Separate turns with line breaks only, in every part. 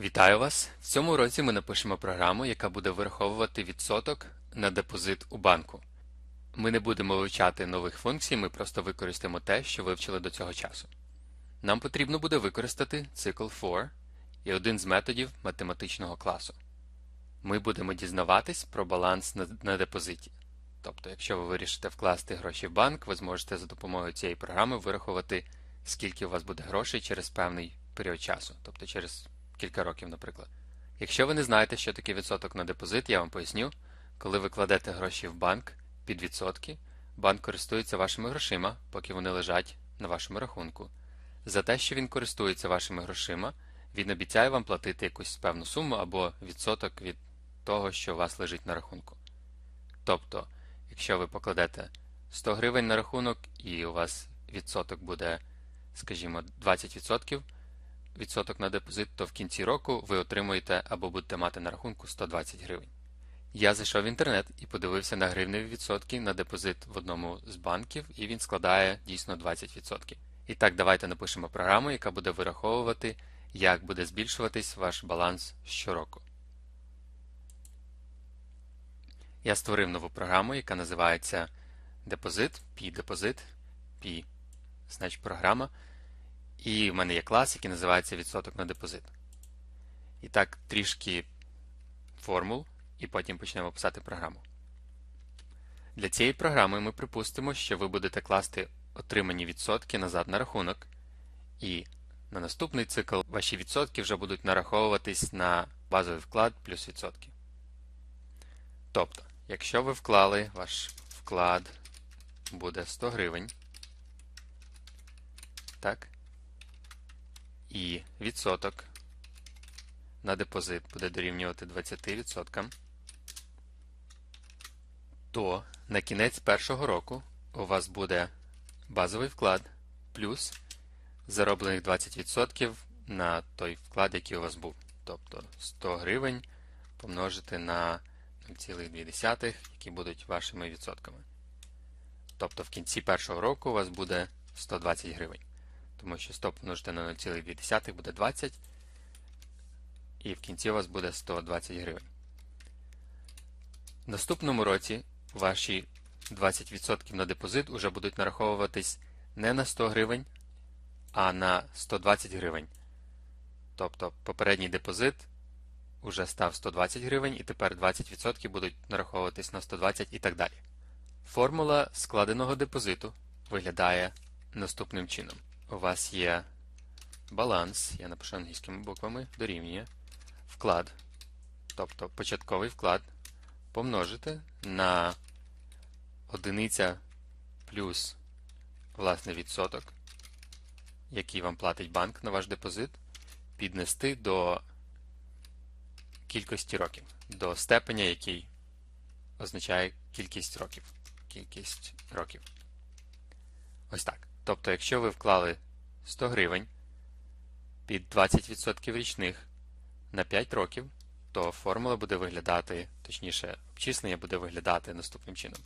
Вітаю вас! В цьому уроці ми напишемо програму, яка буде вираховувати відсоток на депозит у банку. Ми не будемо вивчати нових функцій, ми просто використаємо те, що вивчили до цього часу. Нам потрібно буде використати цикл for і один з методів математичного класу. Ми будемо дізнаватись про баланс на депозиті. Тобто, якщо ви вирішите вкласти гроші в банк, ви зможете за допомогою цієї програми вирахувати, скільки у вас буде грошей через певний період часу, тобто через кілька років, наприклад. Якщо ви не знаєте, що таке відсоток на депозит, я вам поясню. Коли ви кладете гроші в банк під відсотки, банк користується вашими грошима, поки вони лежать на вашому рахунку. За те, що він користується вашими грошима, він обіцяє вам платити якусь певну суму або відсоток від того, що у вас лежить на рахунку. Тобто, якщо ви покладете 100 гривень на рахунок і у вас відсоток буде, скажімо, 20%, відсоток на депозит, то в кінці року ви отримуєте або будете мати на рахунку 120 гривень. Я зайшов в інтернет і подивився на гривневі відсотки на депозит в одному з банків, і він складає дійсно 20%. І так, давайте напишемо програму, яка буде вираховувати, як буде збільшуватись ваш баланс щороку. Я створив нову програму, яка називається депозит, p-депозит, p, значить програма. І в мене є клас, який називається відсоток на депозит. І так, трішки формул, і потім почнемо писати програму. Для цієї програми ми припустимо, що ви будете класти отримані відсотки назад на рахунок, і на наступний цикл ваші відсотки вже будуть нараховуватись на базовий вклад плюс відсотки. Тобто, якщо ви вклали, ваш вклад буде 100 гривень, так, і відсоток на депозит буде дорівнювати 20%, то на кінець першого року у вас буде базовий вклад плюс зароблених 20% на той вклад, який у вас був. Тобто 100 гривень помножити на 0,2, які будуть вашими відсотками. Тобто в кінці першого року у вас буде 120 гривень. Тому що 100 помножити на 0,2 буде 20, і в кінці у вас буде 120 гривень. В наступному році ваші 20% на депозит вже будуть нараховуватись не на 100 гривень, а на 120 гривень. Тобто попередній депозит вже став 120 гривень, і тепер 20% будуть нараховуватись на 120 і так далі. Формула складеного депозиту виглядає наступним чином. У вас є баланс, я напишу англійськими буквами, дорівнює вклад, тобто початковий вклад помножити на одиниця плюс власне відсоток, який вам платить банк на ваш депозит, піднести до кількості років, до степеня, який означає кількість років. Кількість років. Ось так. Тобто, якщо ви вклали 100 гривень під 20% річних на 5 років, то формула буде виглядати, точніше, обчислення буде виглядати наступним чином.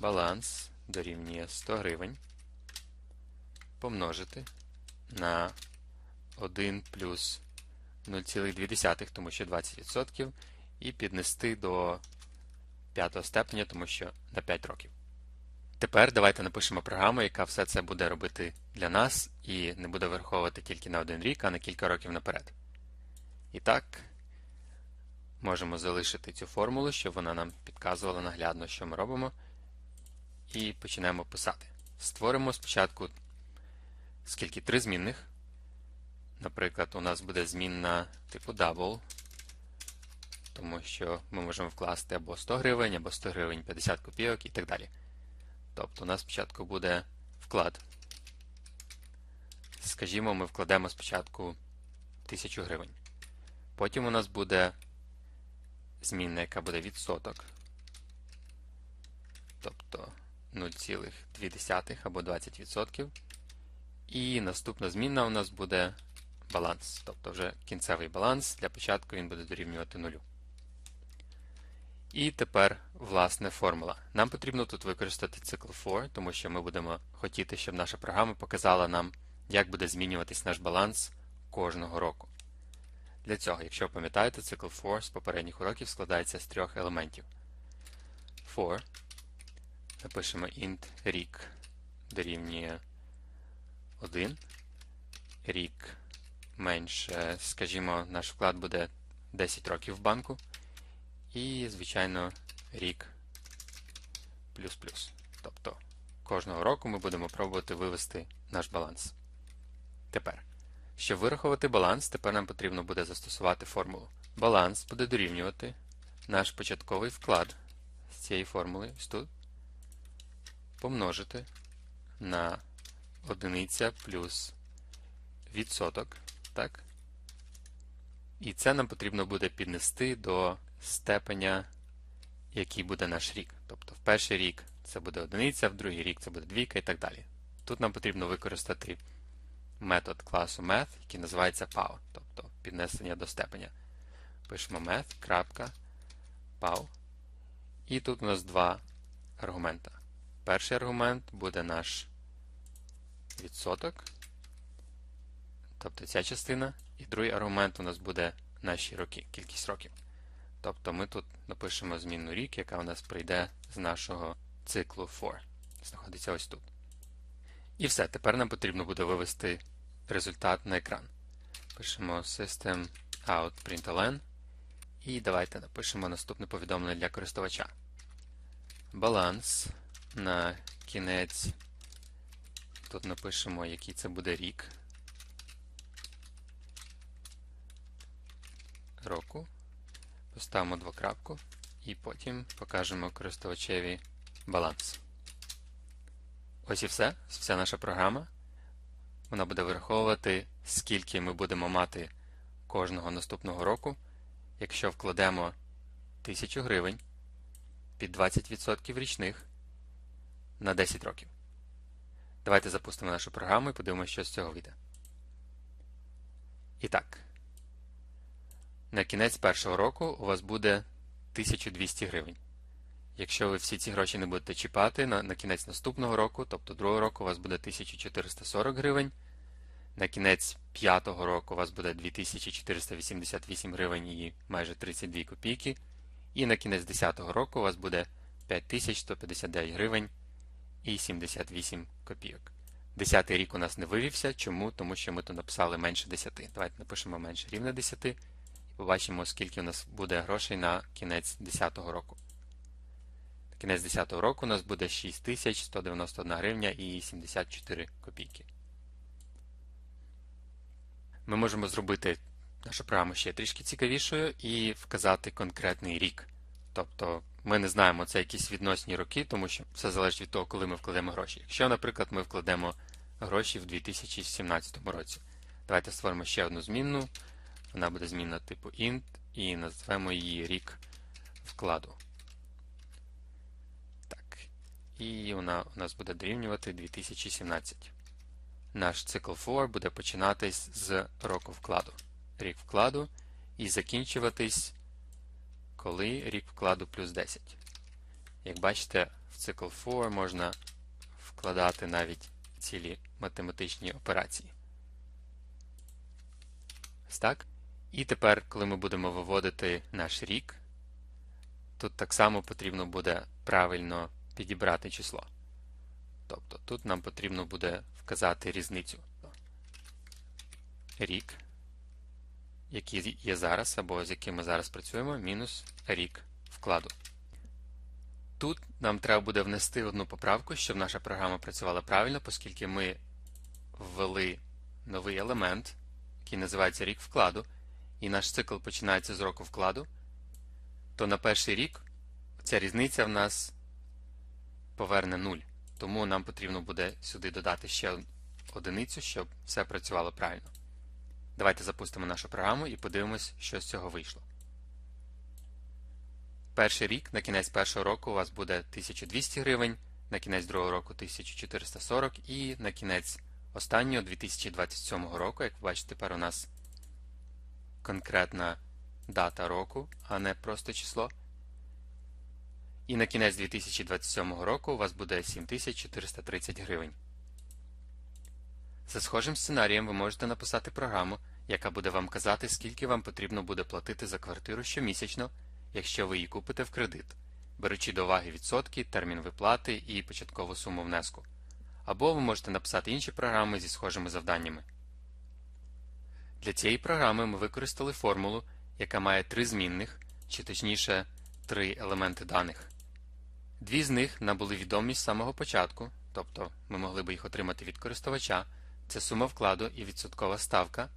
Баланс дорівнює 100 гривень помножити на 1 плюс 0,2, тому що 20%, і піднести до 5 степеня, тому що на 5 років. Тепер давайте напишемо програму, яка все це буде робити для нас і не буде враховувати тільки на один рік, а на кілька років наперед. І так, можемо залишити цю формулу, щоб вона нам підказувала наглядно, що ми робимо. І почнемо писати. Створимо спочатку скільки три змінних. Наприклад, у нас буде змінна типу double, тому що ми можемо вкласти або 100 гривень, або 100 гривень 50 копійок і так далі. Тобто у нас спочатку буде вклад. Скажімо, ми вкладемо спочатку 1000 гривень. Потім у нас буде змінна, яка буде відсоток. Тобто 0,2 або 20%. І наступна змінна у нас буде баланс. Тобто вже кінцевий баланс. Для початку він буде дорівнювати нулю. І тепер, власне, формула. Нам потрібно тут використати цикл for, тому що ми будемо хотіти, щоб наша програма показала нам, як буде змінюватись наш баланс кожного року. Для цього, якщо ви пам'ятаєте, цикл for з попередніх уроків складається з трьох елементів. For. Напишемо int рік дорівнює 1. Рік менше, скажімо, наш вклад буде 10 років в банку. І, звичайно, рік плюс-плюс. Тобто кожного року ми будемо пробувати вивести наш баланс. Тепер, щоб вирахувати баланс, тепер нам потрібно буде застосувати формулу. Баланс буде дорівнювати наш початковий вклад з цієї формули ось тут помножити на одиниця плюс відсоток. Так? І це нам потрібно буде піднести до степеня, який буде наш рік. Тобто в перший рік це буде одиниця, в другий рік це буде двійка і так далі. Тут нам потрібно використати метод класу math, який називається pow, тобто піднесення до степеня. Пишемо math.pow. І тут у нас два аргумента. Перший аргумент буде наш відсоток, тобто ця частина, і другий аргумент у нас буде наші роки, кількість років. Тобто ми тут напишемо змінну рік, яка у нас прийде з нашого циклу for. Знаходиться ось тут. І все. Тепер нам потрібно буде вивести результат на екран. Пишемо system out println. І давайте напишемо наступне повідомлення для користувача. Баланс на кінець. Тут напишемо, який це буде рік. Року. Поставимо двокрапку і потім покажемо користувачеві баланс. Ось і все. Вся наша програма. Вона буде вираховувати, скільки ми будемо мати кожного наступного року, якщо вкладемо 1000 гривень під 20% річних на 10 років. Давайте запустимо нашу програму і подивимося, що з цього вийде. І так. На кінець першого року у вас буде 1200 гривень. Якщо ви всі ці гроші не будете чіпати, на, на кінець наступного року, тобто другого року, у вас буде 1440 гривень. На кінець п'ятого року у вас буде 2488 гривень і майже 32 копійки. І на кінець 10 року у вас буде 5159 гривень і 78 копійок. Десятий рік у нас не вивівся. Чому? Тому що ми тут написали менше 10. Давайте напишемо менше рівне 10 і побачимо, скільки у нас буде грошей на кінець 10 року. На кінець 10 року у нас буде 6191 гривня і 74 копійки. Ми можемо зробити нашу програму ще трішки цікавішою і вказати конкретний рік. Тобто ми не знаємо, це якісь відносні роки, тому що все залежить від того, коли ми вкладемо гроші. Якщо, наприклад, ми вкладемо гроші в 2017 році, давайте створимо ще одну змінну. Вона буде змінна типу int і назвемо її рік вкладу. Так. І вона у нас буде дорівнювати 2017. Наш цикл for буде починатись з року вкладу. Рік вкладу і закінчуватись коли рік вкладу плюс 10. Як бачите, в цикл for можна вкладати навіть цілі математичні операції. Ось так. І тепер, коли ми будемо виводити наш рік, тут так само потрібно буде правильно підібрати число. Тобто тут нам потрібно буде вказати різницю. Рік який є зараз, або з яким ми зараз працюємо, мінус рік вкладу. Тут нам треба буде внести одну поправку, щоб наша програма працювала правильно, оскільки ми ввели новий елемент, який називається рік вкладу, і наш цикл починається з року вкладу, то на перший рік ця різниця в нас поверне 0. Тому нам потрібно буде сюди додати ще одиницю, щоб все працювало правильно. Давайте запустимо нашу програму і подивимось, що з цього вийшло. Перший рік, на кінець першого року у вас буде 1200 гривень, на кінець другого року 1440 і на кінець останнього 2027 року, як ви бачите, тепер у нас конкретна дата року, а не просто число. І на кінець 2027 року у вас буде 7430 гривень. За схожим сценарієм ви можете написати програму, яка буде вам казати, скільки вам потрібно буде платити за квартиру щомісячно, якщо ви її купите в кредит, беручи до уваги відсотки, термін виплати і початкову суму внеску. Або ви можете написати інші програми зі схожими завданнями. Для цієї програми ми використали формулу, яка має три змінних, чи точніше, три елементи даних. Дві з них нам були відомі з самого початку, тобто ми могли би їх отримати від користувача, це сума вкладу і відсоткова ставка.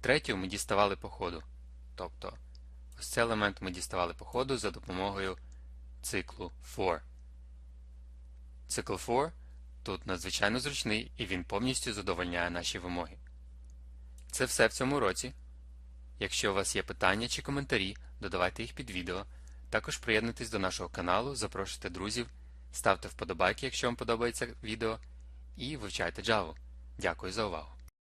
Третю ми діставали по ходу, тобто ось цей елемент ми діставали по ходу за допомогою циклу for. Цикл for тут надзвичайно зручний і він повністю задовольняє наші вимоги. Це все в цьому році. Якщо у вас є питання чи коментарі, додавайте їх під відео. Також приєднуйтесь до нашого каналу, запрошуйте друзів, ставте вподобайки, якщо вам подобається відео, і вивчайте Java. Дякую за увагу!